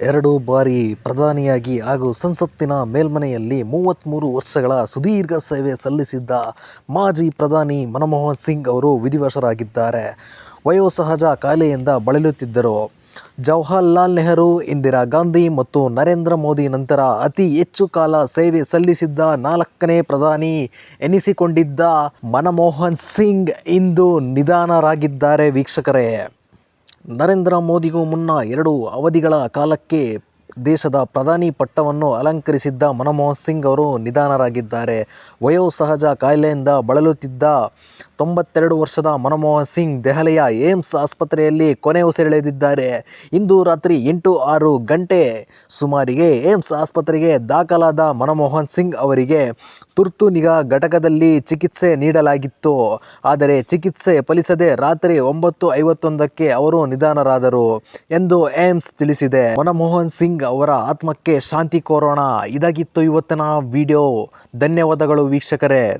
ಎರಡು ಬಾರಿ ಪ್ರಧಾನಿಯಾಗಿ ಹಾಗೂ ಸಂಸತ್ತಿನ ಮೇಲ್ಮನೆಯಲ್ಲಿ ಮೂವತ್ತ್ಮೂರು ವರ್ಷಗಳ ಸುದೀರ್ಘ ಸೇವೆ ಸಲ್ಲಿಸಿದ್ದ ಮಾಜಿ ಪ್ರಧಾನಿ ಮನಮೋಹನ್ ಸಿಂಗ್ ಅವರು ವಿಧಿವಶರಾಗಿದ್ದಾರೆ. ವಯೋಸಹಜ ಕಾಯಿಲೆಯಿಂದ ಬಳಲುತ್ತಿದ್ದರು. ಜವಾಹರ್ಲಾಲ್ ನೆಹರು, ಇಂದಿರಾ ಗಾಂಧಿ ಮತ್ತು ನರೇಂದ್ರ ಮೋದಿ ನಂತರ ಅತಿ ಹೆಚ್ಚು ಕಾಲ ಸೇವೆ ಸಲ್ಲಿಸಿದ್ದ ನಾಲ್ಕನೇ ಪ್ರಧಾನಿ ಎನಿಸಿಕೊಂಡಿದ್ದ ಮನಮೋಹನ್ ಸಿಂಗ್ ಇಂದು ನಿಧನರಾಗಿದ್ದಾರೆ ವೀಕ್ಷಕರೇ. ನರೇಂದ್ರ ಮೋದಿಗೂ ಮುನ್ನ ಎರಡು ಅವಧಿಗಳ ಕಾಲಕ್ಕೆ ದೇಶದ ಪ್ರಧಾನಿ ಪಟ್ಟವನ್ನು ಅಲಂಕರಿಸಿದ್ದ ಮನಮೋಹನ್ ಸಿಂಗ್ ಅವರು ನಿಧನರಾಗಿದ್ದಾರೆ. ವಯೋಸಹಜ ಕಾಯಿಲೆಯಿಂದ ಬಳಲುತ್ತಿದ್ದ ತೊಂಬತ್ತೆರಡು ವರ್ಷದ ಮನಮೋಹನ್ ಸಿಂಗ್ ದೆಹಲಿಯ ಏಮ್ಸ್ ಆಸ್ಪತ್ರೆಯಲ್ಲಿ ಕೊನೆ ಉಸಿರೆಳೆದಿದ್ದಾರೆ ಇಂದು ರಾತ್ರಿ ಎಂಟು ಆರು ಗಂಟೆ ಸುಮಾರಿಗೆ ಏಮ್ಸ್ ಆಸ್ಪತ್ರೆಗೆ ದಾಖಲಾದ ಮನಮೋಹನ್ ಸಿಂಗ್ ಅವರಿಗೆ ತುರ್ತು ನಿಗಾ ಘಟಕದಲ್ಲಿ ಚಿಕಿತ್ಸೆ ನೀಡಲಾಗಿತ್ತು. ಆದರೆ ಚಿಕಿತ್ಸೆ ಫಲಿಸದೆ ರಾತ್ರಿ ಒಂಬತ್ತು ಐವತ್ತೊಂದಕ್ಕೆ ಅವರು ನಿಧನರಾದರು ಎಂದು ಏಮ್ಸ್ ತಿಳಿಸಿದೆ. ಮನಮೋಹನ್ ಸಿಂಗ್ ಅವರ ಆತ್ಮಕ್ಕೆ ಶಾಂತಿ ಕೋರೋಣ. ಇದಾಗಿತ್ತು ಇವತ್ತಿನ ವಿಡಿಯೋ. ಧನ್ಯವಾದಗಳು ವೀಕ್ಷಕರೇ.